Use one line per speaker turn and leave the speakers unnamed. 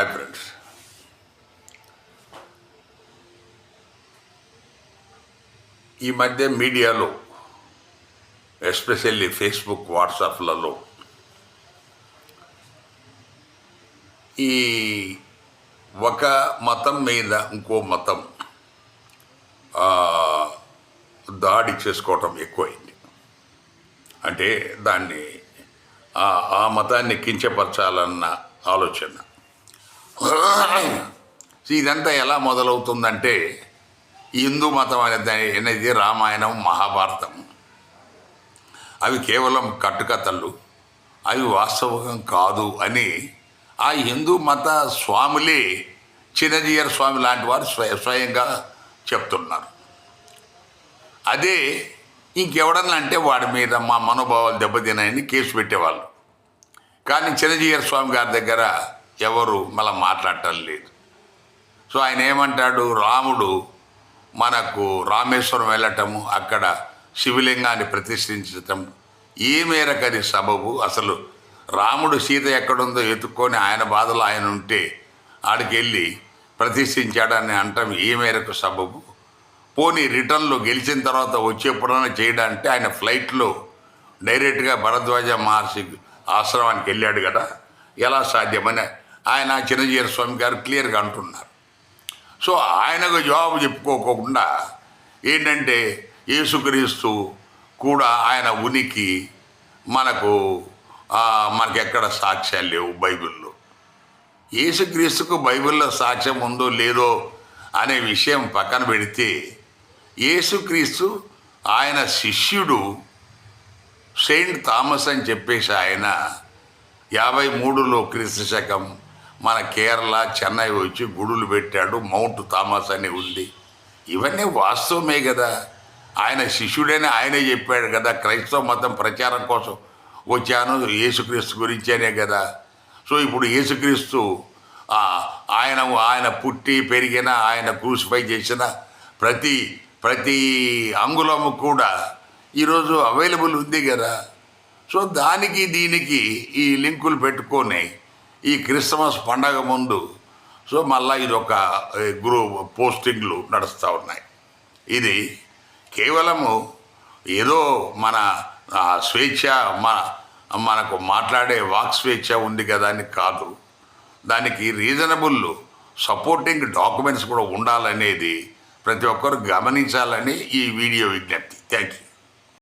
Hi friends ఈ మధ్య మీడియాలో ఎస్పెషల్లీ ఫేస్బుక్ వాట్సాప్లలో ఈ ఒక మతం మీద ఇంకో మతం దాడి చేసుకోవటం ఎక్కువైంది. అంటే దాన్ని ఆ- మతాన్ని కించపరచాలన్న ఆలోచన. ఇదంతా ఎలా మొదలవుతుందంటే హిందూ మతం అనేది అనేది రామాయణం మహాభారతం. అవి కేవలం కట్టుకథలు. అవి వాస్తవం కాదు అని ఆ హిందూ మత స్వాములే చిన్నజీయర్ స్వామి లాంటి వారు స్వయ స్వయంగా చెప్తున్నారు. అదే ఇంకెవడన్నా అంటే వాడి మీద మా మనోభావాలు దెబ్బతినాయని కేసు పెట్టేవాళ్ళు. కానీ చిరంజీవి స్వామి గారి దగ్గర ఎవరు మళ్ళీ మాట్లాడటం లేదు. సో ఆయన ఏమంటాడు రాముడు మనకు రామేశ్వరం వెళ్ళటము అక్కడ శివలింగాన్ని ప్రతిష్ఠించటం ఏ మేరకది సబబు. అసలు రాముడు సీత ఎక్కడుందో ఎత్తుక్కొని ఆయన బాధలు ఆయన ఉంటే ఆడికి వెళ్ళి ప్రతిష్ఠించాడని అంటాం ఏ మేరకు సబబు. పోనీ రిటర్న్లో గెలిచిన తర్వాత వచ్చేప్పుడైనా చేయడంటే ఆయన ఫ్లైట్లో డైరెక్ట్గా భరద్వాజ మహర్షి ఆశ్రమానికి వెళ్ళాడు కదా. ఎలా సాధ్యమని ఆయన చిరంజీవి స్వామి గారు క్లియర్గా అంటున్నారు. సో ఆయనకు జవాబు చెప్పుకోకుండా ఏంటంటే యేసుక్రీస్తు కూడా ఆయన ఉనికి మనకు మనకి మనకెక్కడ సాక్ష్యాలు లేవు బైబిల్లో. యేసుక్రీస్తుకు బైబిల్లో సాక్ష్యం ఉందో లేదో అనే విషయం పక్కన పెడితే యేసుక్రీస్తు ఆయన శిష్యుడు సెయింట్ థామస్ అని చెప్పేసి ఆయన యాభై మూడులో క్రీస్తు శకం మన కేరళ చెన్నై వచ్చి గుడులు పెట్టాడు మౌంట్ థామస్ అని ఉంది. ఇవన్నీ వాస్తవమే కదా. ఆయన శిష్యుడని ఆయనే చెప్పాడు కదా క్రైస్తవ మతం ప్రచారం కోసం వచ్చాను యేసుక్రీస్తు గురించేనే కదా. సో ఇప్పుడు యేసుక్రీస్తు ఆయన ఆయన పుట్టి పెరిగిన ఆయన క్రూసిఫై చేసిన ప్రతి ప్రతి అంగుళము కూడా ఈరోజు అవైలబుల్ ఉంది కదా. సో దానికి దీనికి ఈ లింకులు పెట్టుకొని ఈ క్రిస్మస్ పండగ ముందు. సో మళ్ళీ ఇది ఒక గ్రూప్ పోస్టింగ్లు నడుస్తూ ఉన్నాయి. ఇది కేవలము ఏదో మన స్వేచ్ఛ మన మనకు మాట్లాడే వాక్ స్వేచ్ఛ ఉంది కదా అని కాదు. దానికి రీజనబుల్ సపోర్టింగ్ డాక్యుమెంట్స్ కూడా ఉండాలనేది ప్రతి ఒక్కరు గమనించాలని ఈ వీడియో విజ్ఞప్తి. Thank you